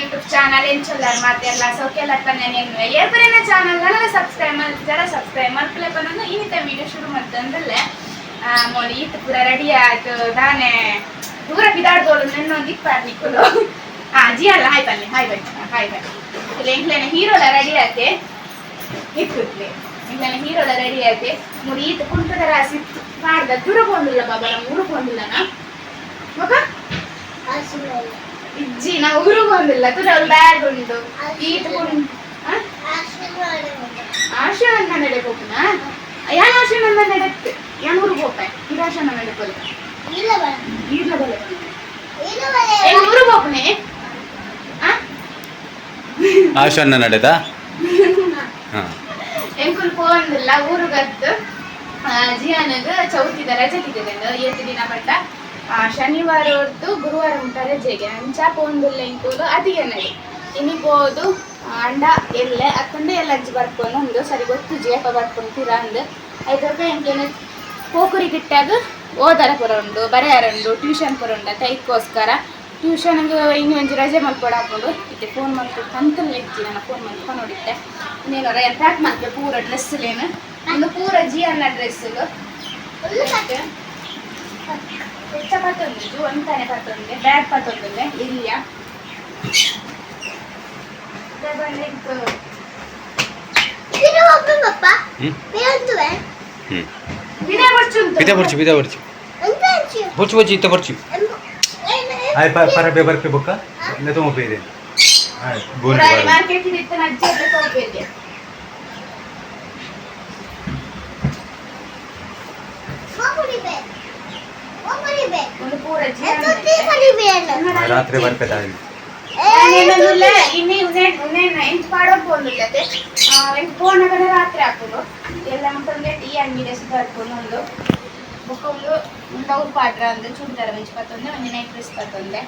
YouTube channel ಎಂಚೊಲ್ಲರ್ ಮಾತೆಲ್ಲ ಸೌಖ್ಯಲ್ಲ ತಾನೇ ಏರ್ಪರೇನ ಚಾನಲ್ ನನಗೆ ಸಬ್ಸ್ಕ್ರೈಬ್ ಮಾಡಿ ಸಬ್ಸ್ಕ್ರೈಬ್ ಮಾಡ್ಕೊಳ್ಳೆ ಬಂದು ಇನ್ನಿತ ವಿಡಿಯೋ ಶುರು ಮಾಡ್ತಂದಲ್ಲೇ ಮೋಲಿ ಈತ ಪೂರ ರೆಡಿ ಆಯ್ತು. ನಾನೆ ದೂರ ಬಿದಾಡ್ದೋಳು ನನ್ನೊಂದು ಇಪ್ಪಾರ್ ನಿಕ್ಕಲು ಹಾ ಜಿ ಅಲ್ಲ, ಹಾಯ್ ಬನ್ನಿ ಹಾಯ್ ಬನ್ನಿ ಹಾಯ್ ಬನ್ನಿ. ಇಲ್ಲ ಎಂಕ್ಲೇನೆ ಹೀರೋಲ ರೆಡಿ ಆಯ್ತೆ. ಇತ್ತೆ ಎಂಕ್ಲೇನೆ ಹೀರೋಲ ರೆಡಿ ಆಯ್ತೆ. ಮೂರು ಈತ ಕುಂಟದರ ಸಿತ್ತು ಮಾಡ್ದ ದುರಗೊಂಡಿಲ್ಲ ಬಾಬಲ ಮುರುಗೊಂಡಿಲ್ಲನ ಮಗ? ಇಜ್ಜಿ ನಾವು ಊರಿಗೆ ಬಂದಿಲ್ಲ ಬ್ಯಾಗ್ ಉಂಟು. ಈತ ಆಶಾನ ನಡೆ ಹೋಗ್ನ ಯಾನ್ ಆಶಾನ ನಡೆತ್ತೆ ಯಾನ್ ಊರಿಗೆ ಹೋಗ್ತೆ ಇದು ಆಶಾನ ನಡೆ ಬಲ್ಲ ಈರ್ಲ ಬಲ್ಲ ಏನ್ ಊರಿಗೆ ಹೋಗ್ನೆ ಆಶನ್ನ ನಡೆದಾ? ಎಂಕುಲ್ ಪೋಂದಿಲ್ಲ ಜಿಯಾನಗ ಚೌತಿದ ರಜೆ ತಿಗಿದೆ ಏತು ದಿನ ಪಟ್ಟ. ಆ, ಶನಿವಾರ ಹೊರತು ಗುರುವಾರ ಉಂಟ ರಜೆಗೆ ಅಂಚ ಪೋಂದಿಲ್ಲ ಇಂಕೋದು ಅದಿಗೆ ನಡಿ. ಇನಿ ಪೋದು ಅಂಡ ಎಲ್ಲೆ ಅಕ್ಕಂಡೆ ಎಲ್ಲ ಅಜ್ಜಿ ಬರ್ಕೊಂಡು ಒಂದು ಸರಿ ಗೊತ್ತು ಜೇಪ ಬರ್ಕೊಂಡು ತೀರ ಅಂದು. ರೂಪಾಯಿ ಎಂಕೇನು ಪೋಕುರಿ ಗಿಟ್ಟಾಗ ಓದರ ಪುರ ಉಂಡು ಬರೆಯಾರ ಉಂಡು ಟ್ಯೂಷನ್ ಪುರ ಉಂಡ ತೈಕೋಸ್ಕರ ಟ್ಯೂಷನ್ಗೆ ಇನ್ನು ಒಂಜಿ ರಜೆ ಮಲ್ಕೊಡ ಹಾಕೊಂಡು ಇತ್ತೆ ಫೋನ್ ಮಾಡ್ಕೊಂಡು ಕಂತಲ್ಲಿ ಇಜ್ಜಿ ನನ್ನ ಫೋನ್ ಮಾಡ್ಕೊಂಡು ನೋಡಿದ್ದೆ. ನೀನು ಪ್ಯಾಕ್ ಮಾಡ್ತೇವೆ ಪೂರ ಡ್ರೆಸ್ಲೇನು ಇನ್ನು ಪೂರ ಜಿ ಅನ್ನ ಡ್ರೆಸ್ಸಿಗೆ ಹೆಚ್ಚ ಪತ್ತೊಂದು ಜೂ ಅಂತಾನೆ ಪತ್ತೊಂದೆ ಬ್ಯಾಗ್ ಪತ್ತೊಂದೆ ಇಲ್ಲಿಯ ಹ್ಞೂ ಹ್ಞೂ ವಿಡಿಯೋ ಬರ್ಚುಂಟು ಬಿದ ಬರ್ಚು ಬಿದ ಬರ್ಚು ಬರ್ಚು ಬರ್ಚು ಇತ್ತ ಬರ್ಚು ಆಯ್ ಪರ ಪೇಪರ್ ಪೇ ಬುಕ್ಕ ಇಲ್ಲ ತುಂಬ ಬೇರೆ ಆಯ್ ಗೋಲ್ ಮಾರ್ಕೆಟ್ ಇತ್ತು ಅಜ್ಜಿ ಹತ್ರ ಹೋಗ್ಬೇಕು ಒಂದು ಪೂರ ಜಿ ಅನ್ನ ರಾತ್ರಿ ಬರ್ಬೇಕಾ ಇನ್ನೇ ಇನ್ನೇನು ಎಂಟು ಮಾಡೋಕೆ ಹೋಗಲಿಲ್ಲ ಅದೇ ಎಂಟು ಪೋಣಗಳ ರಾತ್ರಿ ಹಾಕೋದು ಎಲ್ಲ ಅಂತಂದ್ರೆ ಟೀ ಅಂಗಡಿ ಸುಧಾರ್ಕೊಂಡು ಒಂದು ಬುಕ್ಕೊಂಡು ಡೌರ್ ಪಾಡ್ರ ಅಂದ್ರೆ ಚೂಡ್ದಾರ ವೆಜ್ ಪತ್ತೊಂದೆ ಒಂದು ನೈಟ್ ಡ್ರೆಸ್ ಪತ್ತೊಂದೆ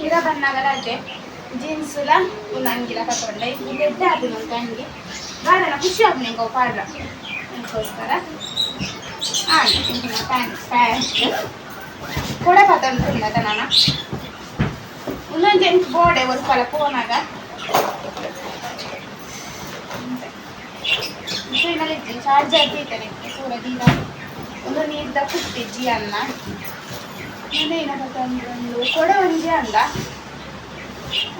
ಇರ ಬಣ್ಣಗಳ ಅದೇ ಜೀನ್ಸ್ಲ ಒಂದು ಅಂಗಿಲ ಕಟ್ಕೊಂಡೆ ಇದೆದ್ದೆ ಅದು ನನ್ನ ತಂಗಿ ಬಾರಲ್ಲ ಖುಷಿ ಆಗ್ಬೇಕು ಪಾಡ್ರ ಅದಕ್ಕೋಸ್ಕರ ಹಾಂ ಪ್ಯಾಂಟ್ ಪ್ಯಾಂಟ್ ಕೂಡ ಪತ್ತೊಂದು ನಾನು ಇನ್ನೊಂದು ಎಂಟು ಬೋರ್ಡೆ ಒಂದು ಸಲ ಫೋನಾಗ ಟ್ರೈನಲ್ಲಿ ಇದ್ದೀನಿ ಚಾರ್ಜ್ ಆಗ್ತೈತೆ ಪೂರ ದೀನ ಒಂದು ನೀರ್ದ ಕುಟ್ಟಿಜ್ಜಿ ಅನ್ನ ಅದೇನಪ್ಪ ಒಂದು ಕೊಡ ಒಂಜಿ ಅಂದ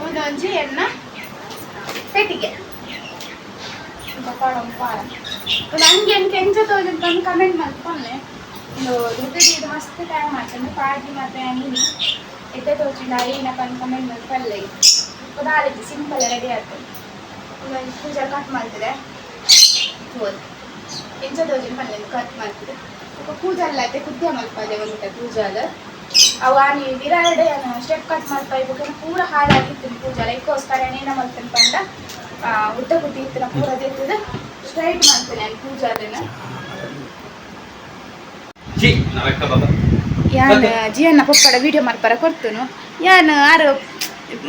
ಒಂದು ಒಂಜಿ ಎನ್ನ ಪೆಟ್ಟಿಗೆ ಪಾಡ ಪಾಡ ಒಂದು ಹಂಗೆ ಹಂಗೆ ತೋಜ್ ಬಂದು ಕಮೆಂಟ್ ಮಾಡ್ಕೊಂಡೆ ಒಂದು ದೊಡ್ಡ ಇದು ಮಸ್ತ್ ಟೈಮ್ ಮಾಡ್ಕೊಂಡು ಪಾಡಿ ಮತ್ತೆ ನೀನು ಎದ್ದೆ ತೋಚಿಂದ ಏನಪ್ಪ ಅಂತ ಕಮೆಂಟ್ ಮಾಡಿ ಪಲ್ಲೆ ಉದಾಹರಣೆ ಸಿಂಪಲ್ ರೆಡಿ ಆಗ್ತದೆ ಪೂಜೆ ಕಟ್ ಮಾಡ್ತಿದೆ. ಹೋದ್. ಎಂಚ ತೋಚಿನ ಪಲ್ಲೆ ಕಟ್ ಮಾಡ್ತಿದೆ. ಸ್ವಲ್ಪ ಪೂಜಾ ಎಲ್ಲ ಐತೆ ಕುದ್ದೆ ಮಲ್ಪದೆ ಒಂದು ಪೂಜೆ ಅದ ಅವ ನೀ ವಿರಾಡೆ ಸ್ಟೆಪ್ ಕಟ್ ಮಾಡ್ತಾ ಇರ್ಬೇಕು ಪೂರ ಹಾಳಾಗಿತ್ತು ಪೂಜೆ ಲೈಕೋಸ್ಕರ ಏನೇನ ಮಲ್ತೇನೆ ಆ, ಉದ್ದ ಕುಟ್ಟಿ ಇತ್ತಿನ ಪೂರ ತೆಗ್ದು ಸ್ಟ್ರೈಟ್ ಮಾಡ್ತೇನೆ ನಾನು ಪೂಜೆ ಅದನ್ನ ಜಿ ನಾವೆಕ್ಕ ಬಾಬಾ ಯಾನ್ ಜಿಯನ್ನ ಪಪ್ಪಡ ವಿಡಿಯೋ ಮಾಡ್ಪಾರ ಕೊಡ್ತೇನು. ಯಾನ್ ಆರು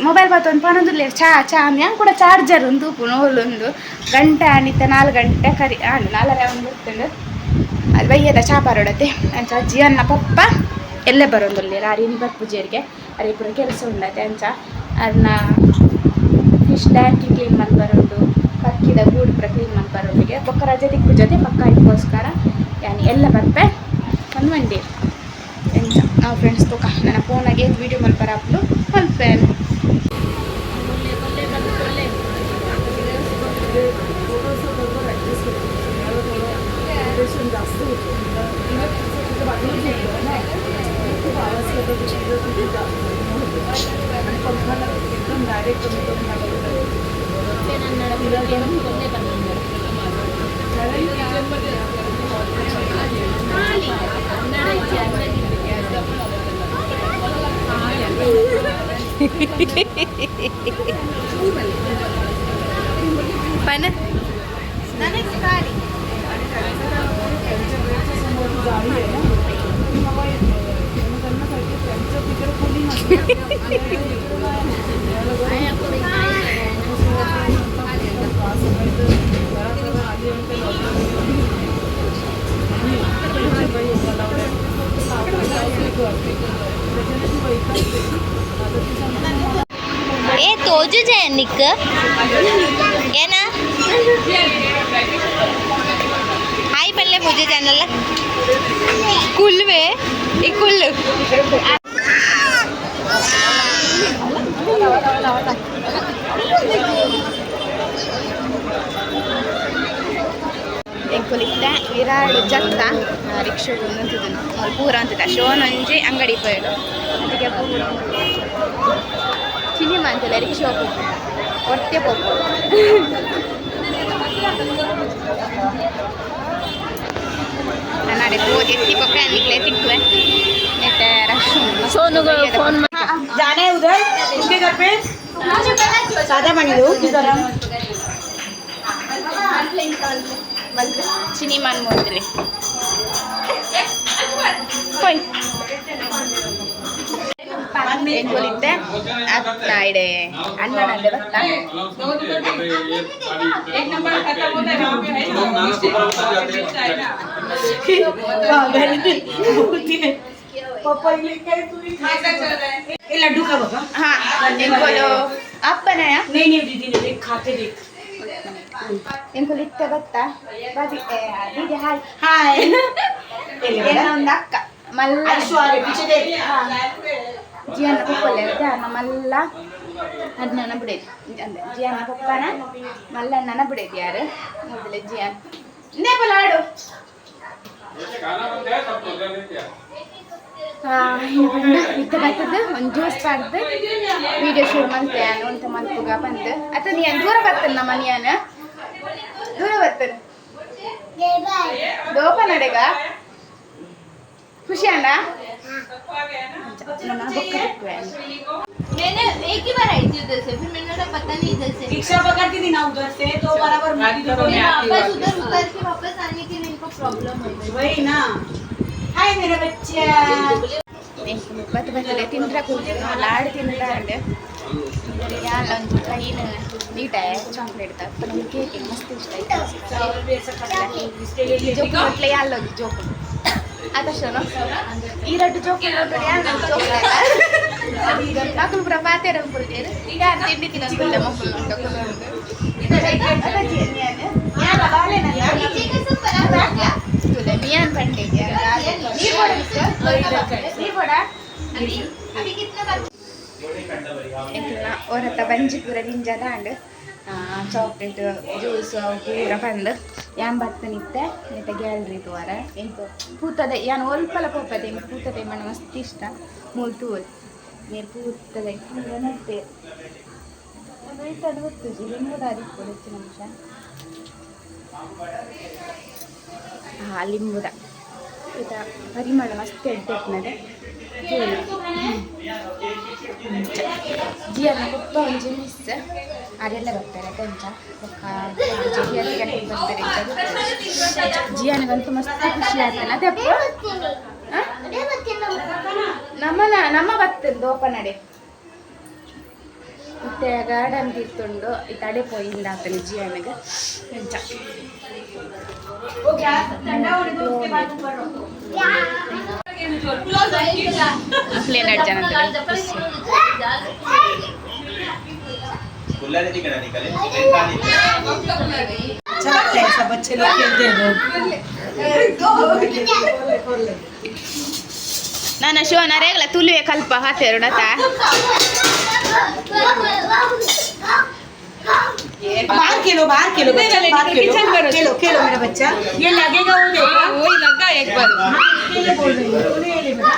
ಮೊಬೈಲ್ ಬಾತೊಂದು ಪನೊಂದುಲ್ಲೆ ಚಾ ಚಾ ಯಾನ್ ಕೂಡ ಚಾರ್ಜರ್ ಒಂದು ಪುನೋಲೊಂದು ಗಂಟೆ ಅನಿತ ನಾಲ್ಕು ಗಂಟೆ ಕರಿ ಆಂಡು ನಾಲ್ಕರ ಒಂದು ಗೊತ್ತುಂಡು ಅದು ಬೈಯದ ಚಾ ಪಾರೋಡತ್ತೆ ಅಂಚ ಜಿಯನ್ನ ಪಪ್ಪ ಎಲ್ಲೇ ಬರೋಂದುಲ್ಲೆ ಆರಿನ ಬರ್ ಪೂಜೆಯರಿಗೆ ಅರಿ ಪುರ ಕೆಲಸ ಉಂಡತೆ ಅಂಚ. ಅದನ್ನ ಫಿಶ್ ಡ್ಯಾಂಕಿ ಕ್ಲೀನ್ ಮಾಡಿ ಬರೋದು. ಕಕ್ಕಿದ ಗೂಡು ಪೂರ ಕ್ಲೀನ್ ಮಾಡಿ ಬರೋದಿಗೆ ಬೊಕ್ಕ ರಜೆ ದಿಕ್ಕು ಜೊತೆ ಪಕ್ಕ ಇದಕ್ಕೋಸ್ಕರ ಯಾನಿ ಎಲ್ಲ ಬರ್ಪೆ ಒಂದು ಮಂಡಿ ಎಂತ ನಾವು ಫ್ರೆಂಡ್ಸ್ ತೂಕ ನನ್ನ ಫೋನಾಗೆ video ಮಲ್ಪರ ಅಪ್ಲು ಮಲ್ಪೇನು ಪನ Pana? Nana sekali. Ada ಇಷ್ಟು ಜನ ನಿಕ್ಕ ಏನ ಹಾಯ್ ಬಲ್ಲೆ ಮುಜೆ ಚಾನಲ್ ಕುಲ್ವೆ ಈ ಕುಲ್ಲು ಕುಲಿತ ಇರಾಳು ಜತ್ತ ರಿಕ್ಷೆಗೆ ನಿಂತಿದ್ದನು ಅವ್ರು ಪೂರ ಅಂತಿದ್ದ ಶೋನ್ ಒಂಜಿ ಅಂಗಡಿ ಪೋಯಡು ಅದಕ್ಕೆ ಪೂರ ಸಿನಿಮಾ ಅಂತಿಲ್ಲ ರಿಕ್ಷಾ ಹೋಗ್ಬೇಕು ಹೊರ್ತೆ ಹೋಗ್ಬೋದು ನಾಳೆ ಹೋಗಿ ಎತ್ತಿ ಪಕ್ಕ ನಿಕ್ಲೆ ತಿಕ್ವೆ ಮತ್ತೆ ರಶ್ सोनू फोन जाना है उधर उनके घर पे सादा पानी दो किधर हम ಸಿನಿಮಾ ನೋಡಿದ್ರಿ and we'll eat them at night. And then I'll let them. Laddu का बाबा हाँ इनको लो आप बनाया नहीं नहीं दीदी ने देख खाते देख इनको लिखते बत्ता बाजी दीदी हाय हाय ये ना उनका मल्ला ऐश्वर्य पीछे देख ಜಿಯನ್ನ ಪಪ್ಪಲೆ ಧ್ಯಾನ ಮಲ್ಲ ಅದನ್ನ ಬಿಡೇದಿ ಅಂದ್ರೆ ಜಿಯನ್ನ ಪಪ್ಪನ ಮಲ್ಲಣ್ಣನ ಬಿಡೇದಿ ಯಾರು ಮೊದಲೇ ಜಿಯನ್ ನೇಪಲ ಆಡು ಇತ್ತ ಬರ್ತದೆ ಒಂದು ಜ್ಯೂಸ್ ವಿಡಿಯೋ ಶೂಟ್ ನಾನು ಅಂತ ಮಲ್ಪುಗ ಬಂದು ಅತ್ತ ನೀ ದೂರ ಬರ್ತೇನೆ ನಮ್ಮ ದೂರ ಬರ್ತೇನೆ? ದೋಪ ನಡೆಗ ಖುಷಿ ಅಣ್ಣ. मैंने एक ही बार आई थी उधर से फिर मैंने बोला पता नहीं इधर से रिक्शा पकड़ती थी ना उधर से तो बराबर मोदी दीदी को मैं ले आती वापस उधर उतर के वापस आने के लिए इनको प्रॉब्लम हो गई वही ना हाय मेरा बच्चा ಬತ್ ಬರ್ತದೆ ತಿಂದ್ರೆ ಕೂರ್ತೀನಿ ಲಾಡ್ ತಿಂದ್ರೆ ಯಾಲ ಒಂದು ಟ್ರೈನ್ ನೀಟ ಚಾಕ್ಲೇಟ್ ತಪ್ಪು ಕೇಕ್ ಮಸ್ತ್ ಇಷ್ಟ ಆಯ್ತು चावल भी ऐसा खाता है इसके लिए ಜೋಕು ಕೊಟ್ಲೆ ಯಾಲ ಒಂದು ಜೋಕು ಅತಾ ಶನೋ ಈ ರೆಡ್ ಜೋಕೆ ರೆಡಿಯನ್ ಕೊಳ್ಳೋಳಾ ಗಿರ್ತಾಕು ಪ್ರಪಾತ ರೆಡಿ ಕುರಿನೇ ಯಾ ತೇಂಡಿ ತಿಲಸ್ತ ಮಕೊಂಡ ಕೊಳ್ಳೋತೆ ಇದೆ ರೈಟ್ ಕ್ಯಾಚ್ ಕೆರಿಯನೇ ನಾನು ಬರಲೇ ನನ್ನ ನೀಕೆ ಕಸ ಬರವಾ ಕ್ಯಾ ತುಲೇ ಮિયાન ಬಟ್ಟೆ ಕ್ಯಾ ಯಾನ್ ಬರ್ತನಿತ್ತೆ ಐತ ಗ್ಯಾಲ್ರಿ ತೋರ ಎಂತು? ಪೂತದೆ, ಯಾನ್ ಒಲ್ಪಲ ಪೋಪದೆ ಎಂಕ್ ಪೂತದೆ ಮಣ ಮಸ್ತ್ ಇಷ್ಟ. ಮೂಲ್ ತೂಲ್ ನೀರು ಪೂತದೆ. ಪೂರ ನಡ್ತೆ ಅದು ಗೊತ್ತು ಇದ ಪರಿಮಳ ಮಸ್ತ್ ಎಡ್ಡೆಟ್ನದೆ ಜಿಯನ್ನ ಪಪ್ಪ ಒಂಜಿ ಮಿಸ್ ಅದೆಲ್ಲ ಬರ್ತಾರೆ ಕೊಂಚ. ಬರ್ತಾರೆ ಜಿಯನಿಗಂತೂ ಮಸ್ತ್ ಖುಷಿ ಆಗ್ತಾನೆ ಅದೇ? ನಮ್ಮನ ನಮ್ಮ ಬರ್ತದೆ ದೋಪ ನಡೆ ಮತ್ತೆ ಗಾರ್ಡನ್ ತೀರ್ತುಂಡು ಈ ತಡೆ ಪೋಯಿಂದ ಆಗ್ತಾನೆ ಜಿಯನಿಗೆ ಕೊಂಚ. निकले पेन अच्छा लगता है सब बच्चे लोग खेलते हैं ನಾನು ಶಿವನ ರೇಗ್ಲ ತುಳುವೆ ಕಲ್ಪ ಹಾತೆರಡತ बाहर खेलो बाहर खेलो बच्चा बाहर खेलो खेलो खेलो मेरा बच्चा ये लगेगा वो देखो वही लगा एक बार हाँ, इसके लिए बोल रही हूँ उन्हें ये ले बेटा